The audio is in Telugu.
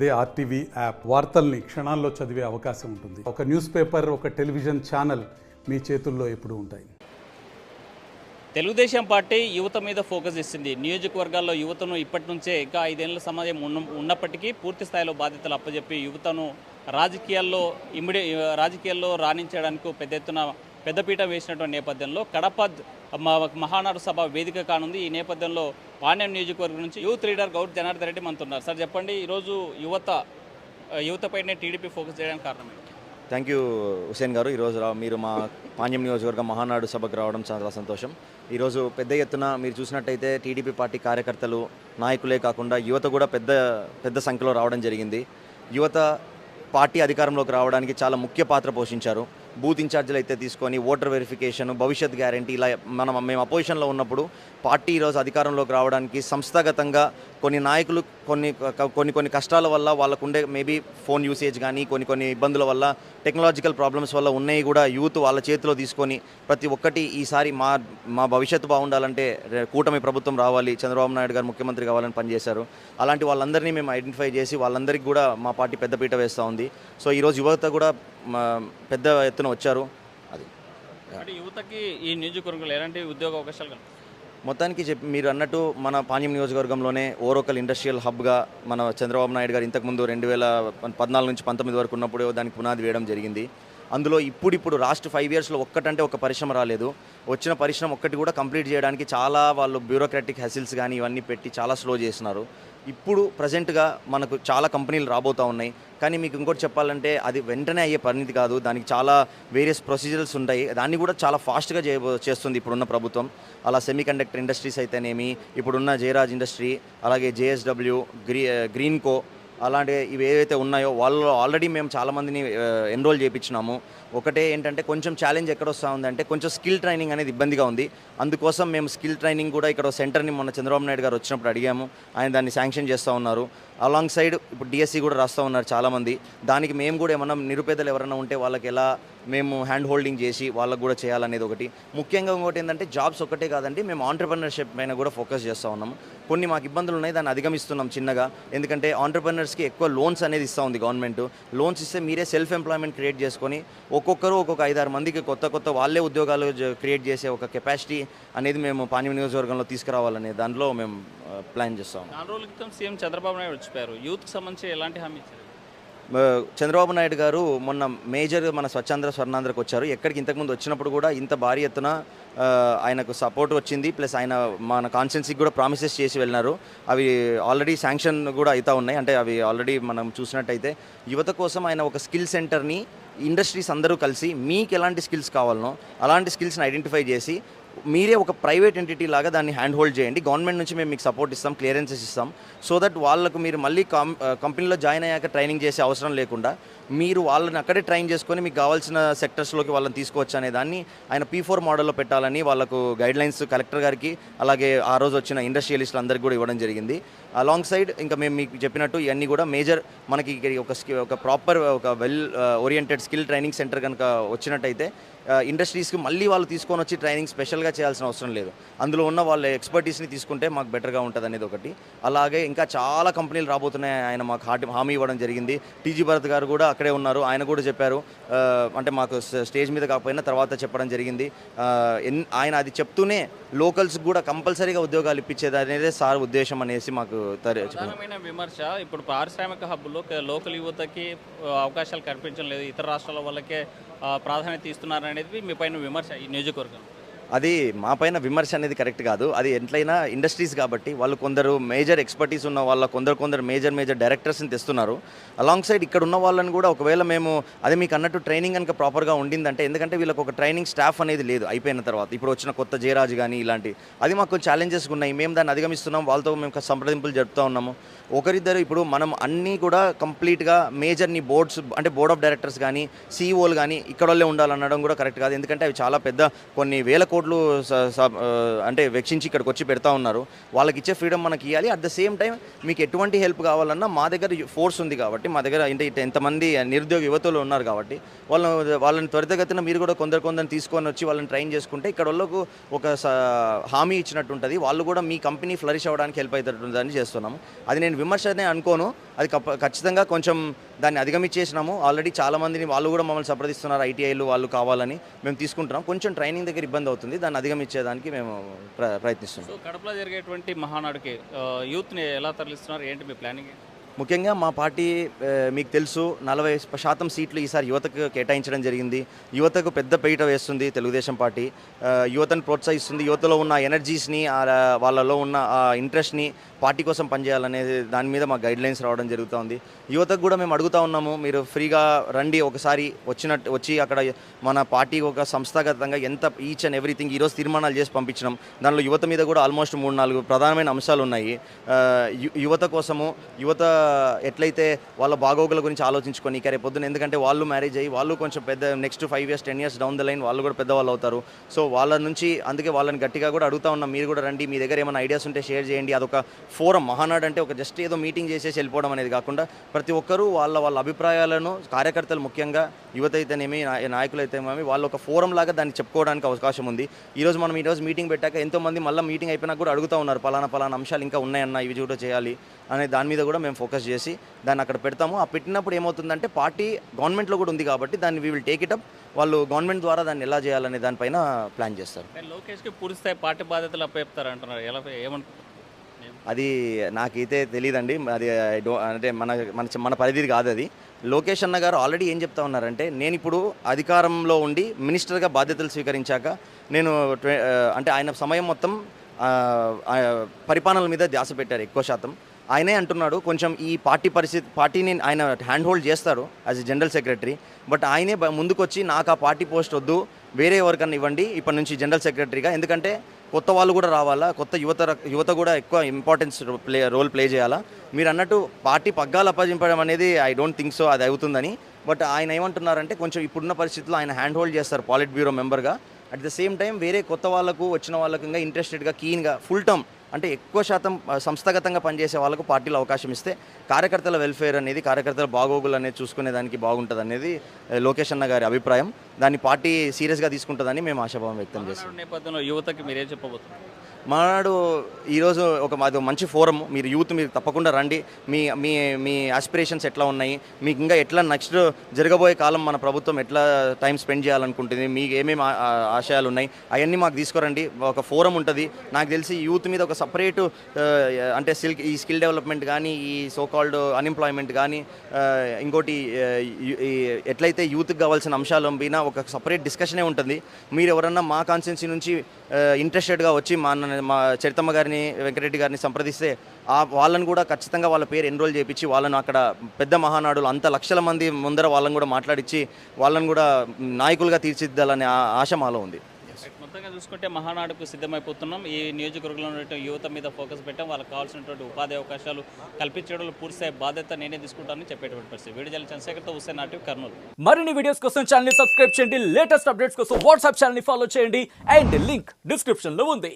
అదే ఆర్టీవీ యాప్ వార్తల్ని క్షణాల్లో చదివే అవకాశం ఉంటుంది. ఒక న్యూస్ పేపర్ ఒక టెలివిజన్ ఛానల్ మీ చేతుల్లో ఎప్పుడు ఉంటాయి. తెలుగుదేశం పార్టీ యువత మీద ఫోకస్ ఇస్తుంది నియోజకవర్గాల్లో యువతను ఇప్పటి నుంచే ఇంకా ఐదేళ్ళ సమాజం ఉన్న ఉన్నప్పటికీ పూర్తి స్థాయిలో బాధ్యతలు అప్పజెప్పి యువతను రాజకీయాల్లో ఇమిడి రాజకీయాల్లో రాణించడానికి పెద్ద ఎత్తున పెద్దపీట వేసినటువంటి నేపథ్యంలో కడప మ- మహానాడు సభ వేదిక కానుంది. ఈ నేపథ్యంలో పాణ్యం నియోజకవర్గం నుంచి యూత్ లీడర్ గౌడ్ జనార్దన్ రెడ్డి మనతో ఉన్నారు సార్ చెప్పండి ఈరోజు యువత యువతపైనే టీడీపీ ఫోకస్ చేయడానికి కారణం థ్యాంక్ యూ హుసేన్ గారు. ఈరోజు మీరు మా పాణ్యం నియోజకవర్గం మహానాడు సభకు రావడం చాలా సంతోషం. ఈరోజు పెద్ద ఎత్తున మీరు చూసినట్టయితే టీడీపీ పార్టీ కార్యకర్తలు నాయకులే కాకుండా యువత కూడా పెద్ద పెద్ద సంఖ్యలో రావడం జరిగింది. యువత పార్టీ అధికారంలోకి రావడానికి చాలా ముఖ్య పాత్ర పోషించారు. బూత్ ఇన్ఛార్జీలు అయితే తీసుకొని ఓటర్ వెరిఫికేషన్ భవిష్యత్ గ్యారంటీ ఇలా మనం మేము అపోజిషన్లో ఉన్నప్పుడు పార్టీ ఈరోజు అధికారంలోకి రావడానికి సంస్థాగతంగా కొన్ని నాయకులు కొన్ని కొన్ని కొన్ని కష్టాల వల్ల వాళ్ళకు ఉండే మేబీ ఫోన్ యూసేజ్ కానీ కొన్ని కొన్ని ఇబ్బందుల వల్ల టెక్నాలజికల్ ప్రాబ్లమ్స్ వల్ల ఉన్నాయి కూడా యూత్ వాళ్ళ చేతిలో తీసుకొని ప్రతి ఒక్కటి ఈసారి మా మా భవిష్యత్తు బాగుండాలంటే కూటమి ప్రభుత్వం రావాలి చంద్రబాబు నాయుడు గారు ముఖ్యమంత్రి కావాలని పనిచేశారు. అలాంటి వాళ్ళందరినీ మేము ఐడెంటిఫై చేసి వాళ్ళందరికీ కూడా మా పార్టీ పెద్దపీట వేస్తూ ఉంది. సో ఈరోజు యువత కూడా పెద్ద ఎత్తున వచ్చారు. అది. అంటే యువతకి ఈ నియోజకవర్గంలో ఎలాంటి ఉద్యోగ అవకాశాలు మొత్తానికి చెప్పి మీరు అన్నట్టు మన పాణ్యం నియోజకవర్గంలోనే ఓరోకల్ ఇండస్ట్రియల్ హబ్గా మన చంద్రబాబు నాయుడు గారు ఇంతకుముందు రెండు వేల పద్నాలుగు నుంచి పంతొమ్మిది వరకు ఉన్నప్పుడు దానికి పునాది వేయడం జరిగింది. అందులో ఇప్పుడిప్పుడు లాస్ట్ ఫైవ్ ఇయర్స్లో ఒక్కటంటే ఒక పరిశ్రమ రాలేదు. వచ్చిన పరిశ్రమ ఒక్కటి కూడా కంప్లీట్ చేయడానికి చాలా వాళ్ళు బ్యూరోక్రాటిక్ హెసిల్స్ కానీ ఇవన్నీ పెట్టి చాలా స్లో చేస్తున్నారు. ఇప్పుడు ప్రజెంట్గా మనకు చాలా కంపెనీలు రాబోతూ ఉన్నాయి. కానీ మీకు ఇంకోటి చెప్పాలంటే అది వెంటనే అయ్యే పరిణితి కాదు. దానికి చాలా వేరియస్ ప్రొసీజర్స్ ఉంటాయి. దాన్ని కూడా చాలా ఫాస్ట్గా చేయబో చేస్తుంది ఇప్పుడున్న ప్రభుత్వం. అలా సెమీ కండక్టర్ ఇండస్ట్రీస్ అయితేనేమి ఇప్పుడున్న జయరాజ్ ఇండస్ట్రీ అలాగే జేఎస్డబ్ల్యూ గ్రీ గ్రీన్కో అలాంటి ఇవి ఏవైతే ఉన్నాయో వాళ్ళు ఆల్రెడీ మేము చాలామందిని ఎన్రోల్ చేయించినాము ఒకటే ఏంటంటే కొంచెం ఛాలెంజ్ ఎక్కడ వస్తూ ఉందంటే కొంచెం స్కిల్ ట్రైనింగ్ అనేది ఇబ్బందిగా ఉంది. అందుకోసం మేము స్కిల్ ట్రైనింగ్ కూడా ఇక్కడ సెంటర్ని మొన్న చంద్రబాబు నాయుడు గారు వచ్చినప్పుడు అడిగాము. ఆయన దాన్ని శాంక్షన్ చేస్తూ ఉన్నారు. అలాంగ్ సైడ్ ఇప్పుడు డిఎస్సి కూడా రాస్తూ ఉన్నారు చాలామంది. దానికి మేము కూడా ఏమన్నా నిరుపేదలు ఎవరైనా ఉంటే వాళ్ళకి ఎలా మేము హ్యాండ్ హోల్డింగ్ చేసి వాళ్ళకు కూడా చేయాలనేది ఒకటి. ముఖ్యంగా ఇంకోటి ఏంటంటే జాబ్స్ ఒకటే కాదండి మేము ఆంటర్ప్రినర్షిప్ పైన కూడా ఫోకస్ చేస్తూ ఉన్నాము. కొన్ని మాకు ఇబ్బందులు ఉన్నాయి దాన్ని అధిగమిస్తున్నాం చిన్నగా. ఎందుకంటే ఆంటర్ప్రినర్స్కి ఎక్కువ లోన్స్ అనేది ఇస్తూ ఉంది గవర్నమెంట్. లోన్స్ ఇస్తే మీరే సెల్ఫ్ ఎంప్లాయ్మెంట్ క్రియేట్ చేసుకొని ఒక్కొక్కరు ఒక్కొక్క ఐదారు మందికి కొత్త కొత్త వాళ్ళే ఉద్యోగాలు క్రియేట్ చేసే ఒక కెపాసిటీ అనేది మేము పాణ్యం నియోజకవర్గంలో తీసుకురావాలనే దాంట్లో మేము ప్లాన్ చేస్తాం. నాలుగు రోజుల క్రితం సీఎం చంద్రబాబు నాయుడు వచ్చిపోయారు. యూత్కి సంబంధించి ఎలాంటి హామీ ఇచ్చారు? చంద్రబాబు నాయుడు గారు మొన్న మేజర్ మన స్వచ్ఛాంధ్ర స్వర్ణాంధ్రకు వచ్చారు. ఎక్కడికి ఇంతకుముందు వచ్చినప్పుడు కూడా ఇంత భారీ ఎత్తున ఆయనకు సపోర్ట్ వచ్చింది. ప్లస్ ఆయన మన కాన్స్టెన్సీకి కూడా ప్రామిసెస్ చేసి వెళ్ళినారు. అవి ఆల్రెడీ శాంక్షన్ కూడా అవుతా ఉన్నాయి. అంటే అవి ఆల్రెడీ మనం చూసినట్టయితే యువత కోసం ఆయన ఒక స్కిల్ సెంటర్ని ఇండస్ట్రీస్ అందరూ కలిసి మీకు ఎలాంటి స్కిల్స్ కావాలనో అలాంటి స్కిల్స్ని ఐడెంటిఫై చేసి మీరే ఒక ప్రైవేట్ ఎంటిటీ లాగా దాన్ని హ్యాండ్ హోల్డ్ చేయండి. గవర్నమెంట్ నుంచి మేము మీకు సపోర్ట్ ఇస్తాం క్లియరెన్సెస్ ఇస్తాం. సో దట్ వాళ్ళకు మీరు మళ్ళీ కం కంపెనీలో జాయిన్ అయ్యాక ట్రైనింగ్ చేసే అవసరం లేకుండా మీరు వాళ్ళని అక్కడే ట్రైన్ చేసుకొని మీకు కావాల్సిన సెక్టర్స్లోకి వాళ్ళని తీసుకోవచ్చు అనే దాన్ని ఆయన పీ ఫోర్ మోడల్లో పెట్టాలని వాళ్ళకు గైడ్లైన్స్ కలెక్టర్ గారికి అలాగే ఆ రోజు వచ్చిన ఇండస్ట్రియలిస్టులు అందరికీ కూడా ఇవ్వడం జరిగింది. అలాంగ్ సైడ్ ఇంకా మేము మీకు చెప్పినట్టు ఇవన్నీ కూడా మేజర్ మనకి ఒక స్కి ఒక ప్రాపర్ ఒక well oriented skill training centre కనుక వచ్చినట్టయితే uh, ఇండస్ట్రీస్కి మళ్ళీ వాళ్ళు తీసుకొని వచ్చి ట్రైనింగ్ స్పెషల్గా చేయాల్సిన అవసరం లేదు. అందులో ఉన్న వాళ్ళ ఎక్స్పర్టీస్ని తీసుకుంటే మాకు బెటర్గా ఉంటుంది అనేది ఒకటి. అలాగే ఇంకా చాలా కంపెనీలు రాబోతున్నాయి. ఆయన మాకు హాటి హామీ ఇవ్వడం జరిగింది. టీజీ భరత్ గారు కూడా అక్కడే ఉన్నారు. ఆయన కూడా చెప్పారు అంటే మాకు స్టేజ్ మీద కాకపోయినా తర్వాత చెప్పడం జరిగింది. ఎన్ ఆయన అది చెప్తూనే లోకల్స్ కూడా కంపల్సరీగా ఉద్యోగాలు ఇప్పించేది అనేది సార్ ఉద్దేశం అనేసి మాకు విమర్శ ఇప్పుడు పారిశ్రామిక హబ్బులో లోకల్ యువతకి అవకాశాలు కనిపించడం లేదు. ఇతర రాష్ట్రాల వాళ్ళకే ప్రాధాన్యత ఇస్తున్నారనేది మీ పైన విమర్శ ఈ నియోజకవర్గం అది మా పైన విమర్శ అనేది కరెక్ట్ కాదు. అది ఎట్లయినా ఇండస్ట్రీస్ కాబట్టి వాళ్ళు కొందరు మేజర్ ఎక్స్పర్టీస్ ఉన్న వాళ్ళ కొందరు కొందరు మేజర్ మేజర్ డైరెక్టర్స్ని తెస్తున్నారు. అలాంగ్ సైడ్ ఇక్కడ ఉన్న వాళ్ళని కూడా ఒకవేళ మేము అదే మీకు అన్నట్టు ట్రైనింగ్ కనుక ప్రాపర్గా ఉండిందంటే ఎందుకంటే వీళ్ళకి ఒక ట్రైనింగ్ స్టాఫ్ అనేది లేదు అయిపోయిన తర్వాత. ఇప్పుడు వచ్చిన కొత్త జయరాజ్ కానీ ఇలాంటి అది మాకు ఛాలెంజెస్ ఉన్నాయి. మేము దాన్ని అధిగమిస్తున్నాం. వాళ్ళతో మేము సంప్రదింపులు జరుపుతూ ఉన్నాము. ఒకరిద్దరు ఇప్పుడు మనం అన్నీ కూడా కంప్లీట్గా మేజర్ని బోర్డ్స్ అంటే బోర్డ్ ఆఫ్ డైరెక్టర్స్ కానీ సీఈఓలు కానీ ఇక్కడ వాళ్ళే ఉండాలనడం కూడా కరెక్ట్ కాదు. ఎందుకంటే అవి చాలా పెద్ద కొన్ని వేల కోట్లు స- అంటే వెచ్చించి ఇక్కడికి వచ్చి పెడతా ఉన్నారు. వాళ్ళకి ఇచ్చే ఫ్రీడమ్ మనకి ఇవ్వాలి అట్ ద సేమ్ టైం మీకు ఎటువంటి హెల్ప్ కావాలన్నా మా దగ్గర ఫోర్స్ ఉంది కాబట్టి మా దగ్గర అంటే ఎంతమంది నిరుద్యోగ యువతలు ఉన్నారు కాబట్టి వాళ్ళ వాళ్ళని త్వరితగతిన మీరు కూడా కొందరు కొందరు తీసుకొని వచ్చి వాళ్ళని ట్రైన్ చేసుకుంటే ఇక్కడ వాళ్ళకు ఒక హామీ ఇచ్చినట్టు ఉంటుంది. వాళ్ళు కూడా మీ కంపెనీ ఫ్లరిష్ అవ్వడానికి హెల్ప్ అవుతుందని చేస్తున్నాము. అది నేను విమర్శనే అనుకోను. అది కప్ప- ఖచ్చితంగా కొంచెం దాన్ని అధిగమించేసినాము. ఆల్రెడీ చాలా మందిని వాళ్ళు కూడా మమ్మల్ని సంప్రదిస్తున్నారు. ఐటీఐలు వాళ్ళు కావాలని మేము తీసుకుంటున్నాం. కొంచెం ట్రైనింగ్ దగ్గర ఇబ్బంది అవుతుంది. దాన్ని అధిగమించేదానికి మేము ప్ర ప్రయత్నిస్తున్నాం. కడపలో జరిగేటువంటి మహానాడుకి యూత్ని ఎలా తరలిస్తున్నారు? ఏంటి మీ ప్లానింగ్? ముఖ్యంగా మా పార్టీ మీకు తెలుసు నలభై శాతం సీట్లు ఈసారి యువతకు కేటాయించడం జరిగింది. యువతకు పెద్ద పీట వేస్తుంది తెలుగుదేశం పార్టీ. యువతను ప్రోత్సహిస్తుంది. యువతలో ఉన్న ఎనర్జీస్ని వాళ్ళలో ఉన్న ఆ ఇంట్రెస్ట్ని పార్టీ కోసం పనిచేయాలనే దాని మీద మా గైడ్ లైన్స్ రావడం జరుగుతుంది. యువతకు కూడా మేము అడుగుతా ఉన్నాము మీరు ఫ్రీగా రండి ఒకసారి వచ్చినట్టు వచ్చి అక్కడ మన పార్టీ ఒక సంస్థాగతంగా ఎంత ఈచ్ అండ్ ఎవ్రీథింగ్ ఈరోజు తీర్మానాలు చేసి పంపించడం దానిలో యువత మీద కూడా ఆల్మోస్ట్ మూడు నాలుగు ప్రధానమైన అంశాలు ఉన్నాయి. యువత కోసము యువత ఎట్లయితే వాళ్ళ బాగోగుల గురించి ఆలోచించుకొని ఇక రేపు పొద్దున ఎందుకంటే వాళ్ళు మ్యారేజ్ అయ్యి వాళ్ళు కొంచెం పెద్ద next five years ten years down the line వాళ్ళు కూడా పెద్దవాళ్ళు అవుతారు. సో వాళ్ళ నుంచి అందుకే వాళ్ళని గట్టిగా కూడా అడుగుతా ఉన్నాం మీరు కూడా రండి మీ దగ్గర ఏమైనా ఐడియాస్ ఉంటే షేర్ చేయండి. అదొక ఫోరం మహానాడు అంటే ఒక జస్ట్ ఏదో మీటింగ్ చేసేసి వెళ్ళిపోవడం అనేది కాకుండా ప్రతి ఒక్కరూ వాళ్ళ వాళ్ళ అభిప్రాయాలను కార్యకర్తలు ముఖ్యంగా యువత అయితేనేమి నాయకులు అయితేనేమి వాళ్ళు ఒక ఫోరం లాగా దాన్ని చెప్పుకోవడానికి అవకాశం ఉంది. ఈరోజు మనం ఈరోజు మీటింగ్ పెట్టాక ఎంతోమంది మళ్ళీ మీటింగ్ అయిపోయినా కూడా అడుగుతూ ఉన్నారు పలానా పలానా అంశాలు ఇంకా ఉన్నాయన్న ఇవి కూడా చేయాలి అనే దాని మీద కూడా మేము ఫోకస్ చేసి దాన్ని అక్కడ పెడతాము. ఆ పెట్టినప్పుడు ఏమవుతుందంటే పార్టీ గవర్నమెంట్లో కూడా ఉంది కాబట్టి దాన్ని we will take it up వాళ్ళు గవర్నమెంట్ ద్వారా దాన్ని ఎలా చేయాలనే దానిపైన ప్లాన్ చేస్తారు. లోకేష్కి పూర్తి స్థాయి పార్టీ బాధ్యతలు అప్పచెప్తారు అంటున్నారు. ఎలా ఏమనుకుంటున్నారు? అది నాకైతే తెలియదండి. అది అంటే మన మన మన పరిధి కాదు అది. లోకేష్ అన్న గారు ఆల్రెడీ ఏం చెప్తా ఉన్నారంటే నేను ఇప్పుడు అధికారంలో ఉండి మినిస్టర్గా బాధ్యతలు స్వీకరించాక నేను అంటే ఆయన సమయం మొత్తం పరిపాలనల మీద ధ్యాస పెట్టారు ఎక్కువ శాతం. ఆయనే అంటున్నాడు కొంచెం ఈ పార్టీ పరిస్థితి పార్టీని ఆయన హ్యాండ్ హోల్డ్ చేస్తారు as a general secretary but ఆయనే ముందుకొచ్చి నాకు ఆ పార్టీ పోస్ట్ వద్దు వేరే ఎవరికన్నా ఇవ్వండి ఇప్పటి నుంచి జనరల్ సెక్రటరీగా ఎందుకంటే కొత్త వాళ్ళు కూడా రావాలా కొత్త యువత యువత కూడా ఎక్కువ ఇంపార్టెన్స్ ప్లే రోల్ ప్లే చేయాలా. మీరు అన్నట్టు పార్టీ పగ్గాలు అప్పజింపడం అనేది ఐ డోంట్ థింక్ సో అది అవుతుందని బట్ ఆయన ఏమంటున్నారంటే కొంచెం ఇప్పుడున్న పరిస్థితుల్లో ఆయన హ్యాండ్ హోల్డ్ చేస్తారు పాలిట్ బ్యూరో మెంబర్గా అట్ ద సేమ్ టైం వేరే కొత్త వాళ్ళకు వచ్చిన వాళ్ళకు ఇంకా ఇంట్రెస్టెడ్గా కీన్గా ఫుల్ టర్మ్ అంటే ఎక్కువ శాతం సంస్థాగతంగా పనిచేసే వాళ్ళకు పార్టీలో అవకాశం ఇస్తే కార్యకర్తల వెల్ఫేర్ అనేది కార్యకర్తల బాగోగులు అనేది చూసుకునే దానికి బాగుంటుంది అనేది లోకేష్ అన్న గారి అభిప్రాయం. దాన్ని పార్టీ సీరియస్గా తీసుకుంటుందని మేము ఆశాభావం వ్యక్తం చేస్తాం నేపథ్యంలో యువతకి మీరేం చెప్పబోతున్నారు? మానాడు ఈరోజు ఒక అది మంచి ఫోరం మీరు యూత్ మీరు తప్పకుండా రండి. మీ మీ మీ ఆస్పిరేషన్స్ ఎట్లా ఉన్నాయి? మీకు ఇంకా ఎట్లా నెక్స్ట్ జరగబోయే కాలం మన ప్రభుత్వం ఎట్లా టైం స్పెండ్ చేయాలనుకుంటుంది? మీకు ఏమేమి ఆ- ఆశయాలు ఉన్నాయి అవన్నీ మాకు తీసుకురండి. ఒక ఫోరం ఉంటుంది. నాకు తెలిసి యూత్ మీద ఒక సపరేట్ అంటే స్కిల్ ఈ స్కిల్ డెవలప్మెంట్ కానీ ఈ సో కాల్డ్ అన్ఎంప్లాయ్మెంట్ కానీ ఇంకోటి ఎట్లయితే యూత్కి కావాల్సిన అంశాలు పైన ఒక సపరేట్ డిస్కషనే ఉంటుంది. మీరు ఎవరన్నా మా కాన్స్టిట్యున్సీ నుంచి ఇంట్రెస్టెడ్గా వచ్చి మా అన్న- మా చరితమ్మ గారిని వెంకటరెడ్డి గారిని సంప్రదిస్తే ఆ వాళ్ళని కూడా ఖచ్చితంగా వాళ్ళ పేరు ఎన్రోల్ చేయించి వాళ్ళను అక్కడ పెద్ద మహానాడులు అంత లక్షల మంది ముందర వాళ్ళని కూడా మాట్లాడించి వాళ్ళని కూడా నాయకులుగా తీర్చిదిద్దాలనే ఆ- ఆశ మాలో ఉంది. మొత్తంగా చూసుకుంటే మహానాడుకు సిద్ధమైపోతున్నాం. ఈ నియోజకవర్గంలో ఉన్నటువంటి యువత మీద ఫోకస్ పెట్టాం. వాళ్ళకి కావాల్సినటువంటి ఉపాధి అవకాశాలు కల్పించడంలో పూర్తి బాధ్యత నేనే తీసుకుంటానని చెప్పేటువంటి పరిస్థితి. వీడియో చంద్రశేఖర్తో హుస్సేన్ నాటివ్ కర్నూలు. మరిన్ని వీడియోస్ కోసం ఛానల్ని సబ్స్క్రైబ్ చేయండి. లేటెస్ట్ అప్డేట్స్ కోసం వాట్సాప్ ఛానల్ని ఫాలో చేయండి. అండ్ లింక్ డిస్క్రిప్షన్లో ఉంది.